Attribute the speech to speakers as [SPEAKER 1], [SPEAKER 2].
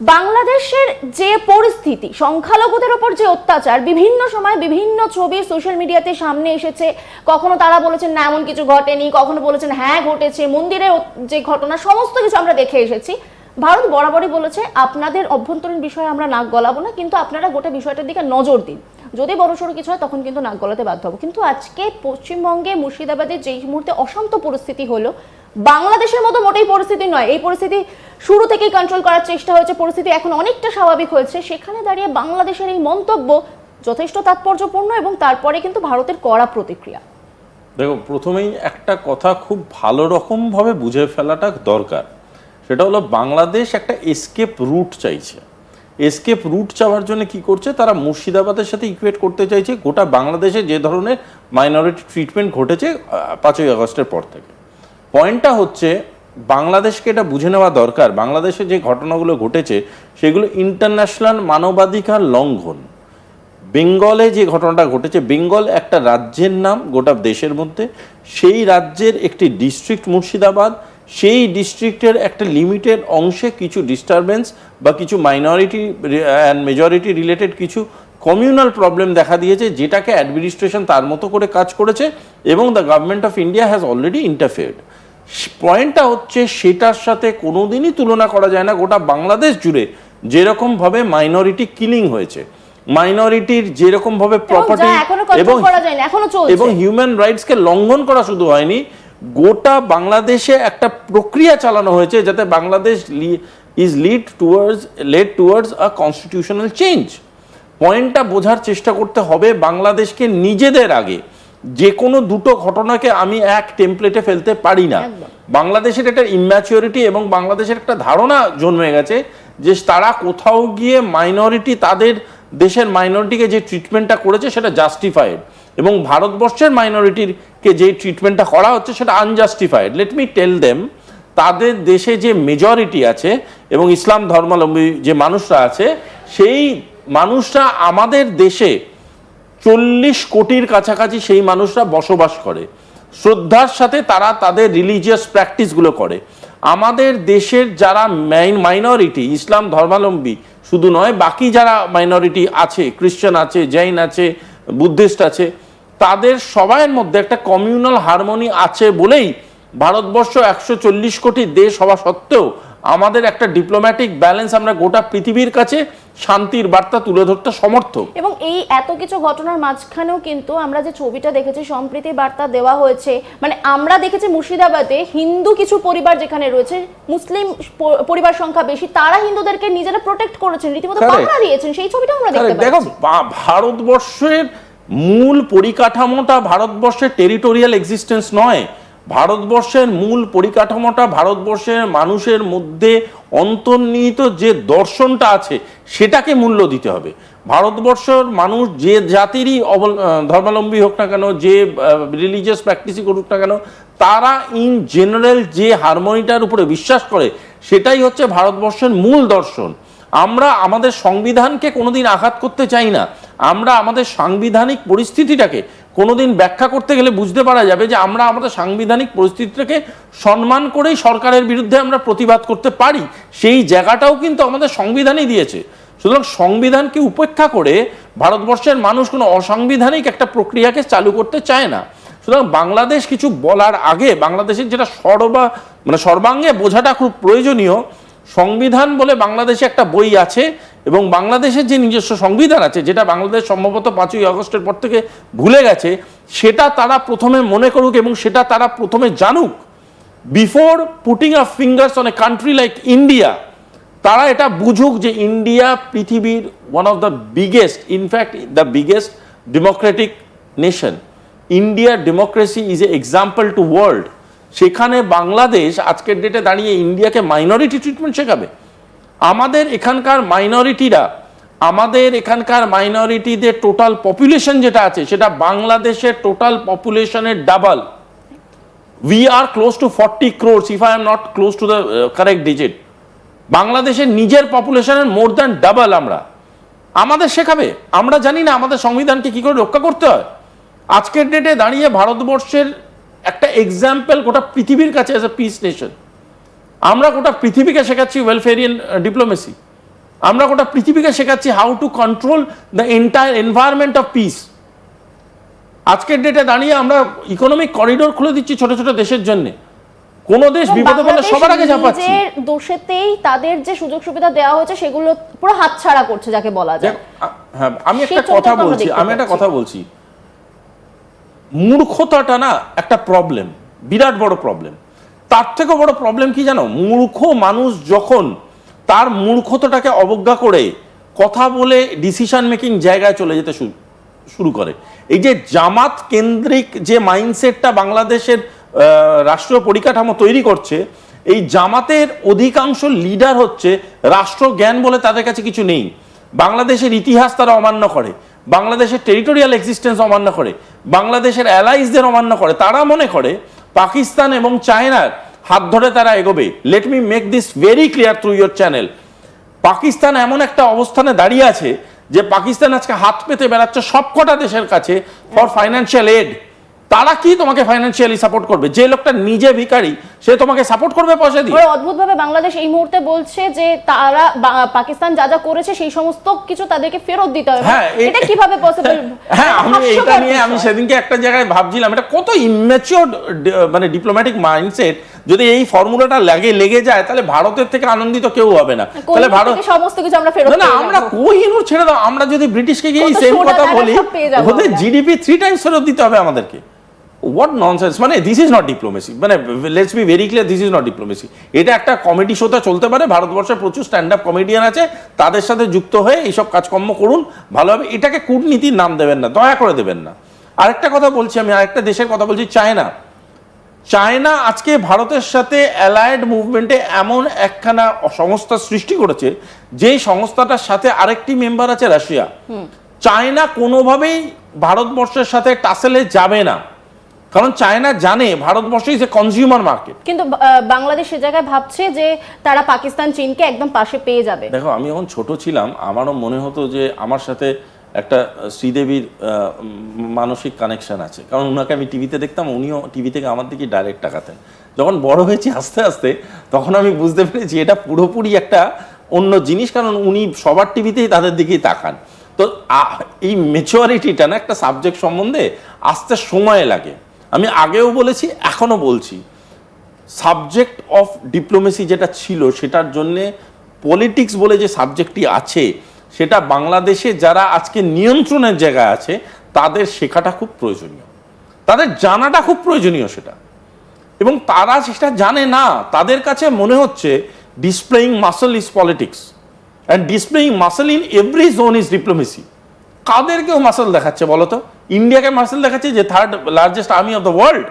[SPEAKER 1] বাংলাদেশের যে পরিস্থিতি, সংখ্যালঘুদের ওপর যে অত্যাচার, বিভিন্ন সময় বিভিন্ন ছবি সোশ্যাল মিডিয়াতে সামনে এসেছে। কখনো তারা বলেছেন, না, এমন কিছু ঘটেনি। কখনো বলেছেন হ্যাঁ ঘটেছে। মন্দিরের যে ঘটনা, সমস্ত কিছু আমরা দেখে এসেছি। ভারত বরাবরই বলেছে, আপনাদের অভ্যন্তরীণ বিষয়ে আমরা নাক গলাবো না, কিন্তু আপনারা গোটা বিষয়টার দিকে নজর দিন। যদি বড়সড় কিছু হয়, তখন কিন্তু নাক গলাতে বাধ্য হব। কিন্তু আজকে পশ্চিমবঙ্গে মুর্শিদাবাদে যেই মুহূর্তে অশান্ত পরিস্থিতি হলো বাংলাদেশের মতো মোটেই পরিস্থিতি নয়। এই পরিস্থিতি শুরু থেকেই কন্ট্রোল করার চেষ্টা হয়েছে। পরিস্থিতি এখন অনেকটা স্বাভাবিক হয়েছে। সেখানে দাঁড়িয়ে বাংলাদেশের এই মন্তব্য যথেষ্ট তাৎপর্যপূর্ণ এবং তারপরে কিন্তু ভারতের কড়া প্রতিক্রিয়া।
[SPEAKER 2] দেখো, প্রথমেই একটা কথা খুব ভালো রকমভাবে বুঝে ফেলাটা দরকার। সেটা হলো বাংলাদেশ একটা এসকেপ রুট চাইছে। এসকেপ রুট চাওয়ার জন্য কি করছে? তারা মুর্শিদাবাদের সাথে ইকুয়েট করতে চাইছে। গোটা বাংলাদেশে যে ধরনের মাইনরিটি ট্রিটমেন্ট ঘটেছে পাঁচই আগস্টের পর থেকে। পয়েন্টটা হচ্ছে বাংলাদেশকে এটা বুঝে নেওয়া দরকার। বাংলাদেশে যে ঘটনাগুলো ঘটেছে, সেগুলো ইন্টারন্যাশনাল মানবাধিকার লঙ্ঘন। বেঙ্গলে যে ঘটনাটা ঘটেছে, বেঙ্গল একটা রাজ্যের নাম গোটা দেশের মধ্যে। সেই রাজ্যের একটি ডিস্ট্রিক্ট মুর্শিদাবাদ, সেই ডিস্ট্রিক্টের একটা লিমিটেড অংশে কিছু ডিস্টারবেন্স বা কিছু মাইনরিটি অ্যান্ড মেজরিটি রিলেটেড কিছু কমিউনাল প্রবলেম দেখা দিয়েছে, যেটাকে অ্যাডমিনিস্ট্রেশন তার মতো করে কাজ করেছে এবং the government of India has already interfered পয়েন্টটা হচ্ছে সেটার সাথে কোনোদিনই তুলনা করা যায় না গোটা বাংলাদেশ জুড়ে যেরকমভাবে মাইনরিটি কিলিং হয়েছে। মাইনরিটির যেরকম ভাবে প্রপার্টি
[SPEAKER 1] চলছে।
[SPEAKER 2] এবং হিউম্যান রাইটসকে লঙ্ঘন করা শুধু হয়নি গোটা বাংলাদেশে একটা প্রক্রিয়া চালানো হয়েছে যাতে Bangladesh is lead towards led towards a constitutional change পয়েন্টটা বোঝার চেষ্টা করতে হবে বাংলাদেশকে নিজেদের আগে। যে কোনো দুটো ঘটনাকে আমি এক টেমপ্লেটে ফেলতে পারি না। বাংলাদেশের একটা ইম্যাচিওরিটি এবং বাংলাদেশের একটা ধারণা জন্মে গেছে যে তারা কোথাও গিয়ে মাইনরিটি তাদের দেশের মাইনরিটিকে যে ট্রিটমেন্টটা করেছে সেটা জাস্টিফাইড এবং ভারতবর্ষের মাইনরিটির কে যে ট্রিটমেন্টটা করা হচ্ছে সেটা unjustified let me tell them তাদের দেশে যে মেজরিটি আছে এবং ইসলাম ধর্মাবলম্বী যে মানুষরা আছে সেই মানুষরা আমাদের দেশে চল্লিশ কোটির কাছাকাছি সেই মানুষরা বসবাস করে। শ্রদ্ধার সাথে তারা তাদের রিলিজিয়াস প্র্যাকটিসগুলো করে। আমাদের দেশের যারা মাইনরিটি ইসলাম ধর্মাবলম্বী, শুধু নয়, বাকি যারা মাইনরিটি আছে, খ্রিস্টান আছে, জৈন আছে, বুদ্ধিস্ট আছে, তাদের সবাইয়ের মধ্যে একটা কমিউনাল হারমোনি আছে বলেই ভারতবর্ষ একশো চল্লিশ কোটি দেশ হওয়া সত্ত্বেও আমাদের একটা ডিপ্লোম্যাটিক ব্যালেন্স আমরা গোটা পৃথিবীর কাছে শান্তির বার্তা তুলে ধরতে সমর্থ
[SPEAKER 1] এবং এই এত কিছু ঘটনার মাঝখানেও কিন্তু আমরা যে ছবিটা দেখেছি সম্প্রীতি বার্তা দেওয়া হয়েছে মানে আমরা দেখেছি মুর্শিদাবাদে হিন্দু কিছু পরিবার যেখানে রয়েছে মুসলিম পরিবার সংখ্যা বেশি তারা হিন্দুদেরকে নিজেরা প্রোটেক্ট করেছেন রীতিমতো. পাহারা দিয়েছেন সেই ছবিটা আমরা দেখতে
[SPEAKER 2] Correct. দেখো ভারতবর্ষের মূল পরিকাঠামোটা ভারতবর্ষের টেরিটোরিয়াল এক্সিস্টেন্স নয় ভারতবর্ষের মূল পরিকাঠামোটা ভারতবর্ষের মানুষের মধ্যে অন্তর্নিহিত যে দর্শনটা আছে, সেটাকে মূল্য দিতে হবে। ভারতবর্ষের মানুষ যে জাতিরই ধর্মাবলম্বী হোক না কেন, যে রিলিজিয়াস প্র্যাকটিসই করুক না কেন, তারা ইন জেনারেল যে হারমোনিটার উপরে বিশ্বাস করে, সেটাই হচ্ছে ভারতবর্ষের মূল দর্শন। আমরা আমাদের সংবিধানকে কোনোদিন আঘাত করতে চাই না। আমরা আমাদের সাংবিধানিক পরিস্থিতিটাকে কোনোদিন ব্যাখ্যা করতে গেলে বুঝতে পারা যাবে যে আমরা আমাদের সাংবিধানিক পরিস্থিতিটাকে সম্মান করেই সরকারের বিরুদ্ধে আমরা প্রতিবাদ করতে পারি। সেই জায়গাটাও কিন্তু আমাদের সংবিধানই দিয়েছে। সুতরাং সংবিধানকে উপেক্ষা করে ভারতবর্ষের মানুষ কোনো অসাংবিধানিক একটা প্রক্রিয়াকে চালু করতে চায় না। সুতরাং বাংলাদেশ কিছু বলার আগে বাংলাদেশের যেটা সর্বা মানে সর্বাঙ্গে বোঝাটা খুব প্রয়োজনীয় সংবিধান বলে বাংলাদেশে একটা বই আছে এবং বাংলাদেশের যে নিজস্ব সংবিধান আছে, যেটা বাংলাদেশ সম্ভবত পাঁচই আগস্টের পর থেকে ভুলে গেছে, সেটা তারা প্রথমে মনে করুক এবং সেটা তারা প্রথমে জানুক। Before putting a fingers on a country like India তারা এটা বুঝুক যে ইন্ডিয়া পৃথিবীর one of the biggest in fact the biggest democratic nation ইন্ডিয়ার democracy is a example to world সেখানে বাংলাদেশ আজকের ডেটে দাঁড়িয়ে ইন্ডিয়াকে মাইনরিটি ট্রিটমেন্ট শেখাবে। আমাদের এখানকার মাইনরিটিরা আমাদের এখানকার মাইনরিটিদের টোটাল পপুলেশন যেটা আছে, সেটা বাংলাদেশের total পপুলেশনের double we are close to forty crores if I am not close to the correct digit বাংলাদেশের নিজের পপুলেশনের মোর দ্যান ডাবল আমরা। আমাদের শেখাবে। আমরা জানি না আমাদের সংবিধানকে কি করে রক্ষা করতে হয়। আজকের ডেটে দাঁড়িয়ে ভারতবর্ষের একটা এক্সাম্পল গোটা পৃথিবীর কাছে অ্যাজ এ পিস নেশন আমরা গোটা পৃথিবীকে শেখাচ্ছি ওয়েলফেয়ারিয়ান ডিপ্লোমেসি আমরা গোটা পৃথিবীকে শেখাচ্ছি how to control the entire environment of peace আজকের ডেটে দাঁড়িয়ে আমরা ইকোনমিক করিডোর খুলে দিচ্ছি ছোট ছোট দেশের জন্য। কোন দেশ বিপদে পড়লে সবার আগে ঝাঁপাচ্ছি।
[SPEAKER 1] দোষেতেই তাদের যে সুযোগ সুবিধা দেওয়া হয়েছে সেগুলো পুরো হাতছাড়া করছে যাকে বলা যায়।
[SPEAKER 2] হ্যাঁ আমি একটা কথা বলছি আমি একটা কথা বলছি। মূর্খতাটা না একটা প্রবলেম বিরাট বড় প্রবলেম তার থেকে বড় প্রবলেম কি জানো? মূর্খ মানুষ যখন তার মূর্খতাটাকে অবজ্ঞা করে কথা বলে ডিসিশন মেকিং জায়গায় চলে যেতে শুরু শুরু করে। এই যে জামাত কেন্দ্রিক যে মাইন্ডসেটটা বাংলাদেশের রাষ্ট্রীয় পরিকাঠামো তৈরি করছে, এই জামাতের অধিকাংশ লিডার হচ্ছে রাষ্ট্রজ্ঞান বলে তাদের কাছে কিছু নেই। বাংলাদেশের ইতিহাস তারা অমান্য করে। বাংলাদেশের টেরিটোরিয়াল এক্সিস্টেন্স অমান্য করে, বাংলাদেশের অ্যালাইজদের অমান্য করে, তারা মনে করে পাকিস্তান এবং চায়নার হাত ধরে তারা এগোবে। Let me make this very clear through your channel Pakistan এমন একটা অবস্থানে দাঁড়িয়ে আছে যে পাকিস্তান আজকে হাত পেতে বেড়াচ্ছে সবকটা দেশের কাছে ফর ফাইন্যান্সিয়াল এড তারা কি তোমাকে ফাইন্যান্সিয়ালি সাপোর্ট করবে? যে লোকটা নিজে ভিখারি সে তোমাকে সাপোর্ট করবে পয়সা দিয়ে?
[SPEAKER 1] অদ্ভুত ভাবে বাংলাদেশ এই মুহূর্তে বলছে যে তারা পাকিস্তান যা যা করেছে সেই সমস্ত কিছু তাদেরকে ফেরত দিতে হবে।
[SPEAKER 2] হ্যাঁ
[SPEAKER 1] এটা কীভাবে পসিবল
[SPEAKER 2] হ্যাঁ আমি এটা নিয়ে আমি সেদিনকে একটা জায়গায় ভাবছিলাম এটা কত ইম্যাচিওর মানে ডিপ্লোম্যাটিক মাইন্ডসেট যদি এই ফর্মুলাটা লাগে লেগে যায় তাহলে ভারতের থেকে আনন্দিত কেউ হবে না। তাহলে ভারত
[SPEAKER 1] সমস্ত কিছু আমরা ফেরত
[SPEAKER 2] না আমরা। কোহিনুর ছেড়ে দাও? আমরা যদি ব্রিটিশকে গিয়ে সেম কথা বলি ওদের জিডিপি থ্রি টাইমস ফেরত দিতে হবে আমাদেরকে। হোয়াট ননসেন্স মানে দিস ইজ নট ডিপ্লোমেসি মানে let's be very clear this is not diplomacy এটা একটা কমেডি শোতে চলতে পারে ভারতবর্ষে প্রচুর স্ট্যান্ড আপ কমেডিয়ান আছে তাদের সাথে যুক্ত হয়ে এইসব কাজকর্ম করুন ভালোভাবে এটাকে কূটনীতির নাম দেবেন না দয়া করে দেবেন না। আরেকটা কথা বলছি আমি আরেকটা দেশের কথা বলছি চায়না। চায়না আজকে ভারতের সাথে অ্যালায়েড মুভমেন্টে এমন একখানা সংস্থা সৃষ্টি করেছে যে সংস্থাটার সাথে আরেকটি মেম্বার আছে রাশিয়া। চায়না কোনোভাবেই ভারতবর্ষের সাথে টাসেলে যাবে না। কারণ চায়না জানে Bharatvarsha is a consumer market
[SPEAKER 1] কিন্তু বাংলাদেশ সে জায়গায় ভাবছে যে তারা পাকিস্তান চীনকে একদম পাশে পেয়ে যাবে।
[SPEAKER 2] দেখো আমি যখন ছোট ছিলাম আমারও মনে হতো যে আমার সাথে একটা শ্রীদেবীর মানসিক কানেকশন আছে। কারণ ওনাকে আমি টিভিতে দেখতাম উনিও টিভি থেকে আমার দিকে ডাইরেক্ট টাকাতেন যখন বড় হয়েছি আস্তে আস্তে তখন আমি বুঝতে পেরেছি এটা পুরোপুরি একটা অন্য জিনিস কারণ উনি সবার টিভিতেই তাদের দিকেই তাকান। তো এই মেচুয়ারিটিটা না একটা সাবজেক্ট সম্বন্ধে আসতে সময় লাগে। আমি আগেও বলেছি এখনও বলছি। সাবজেক্ট অফ ডিপ্লোমেসি যেটা ছিল, সেটার জন্যে পলিটিক্স বলে যে সাবজেক্টটি আছে, সেটা বাংলাদেশে যারা আজকে নিয়ন্ত্রণের জায়গায় আছে, তাদের শেখাটা খুব প্রয়োজনীয়। তাদের জানাটা খুব প্রয়োজনীয় সেটা। এবং তারা সেটা জানে না, তাদের কাছে মনে হচ্ছে displaying muscle is politics and displaying muscle in every zone is diplomacy কাদেরকেও muscle দেখাচ্ছে বলো তো ইন্ডিয়াকে মার্সেল দেখাচ্ছে যে third largest army of the world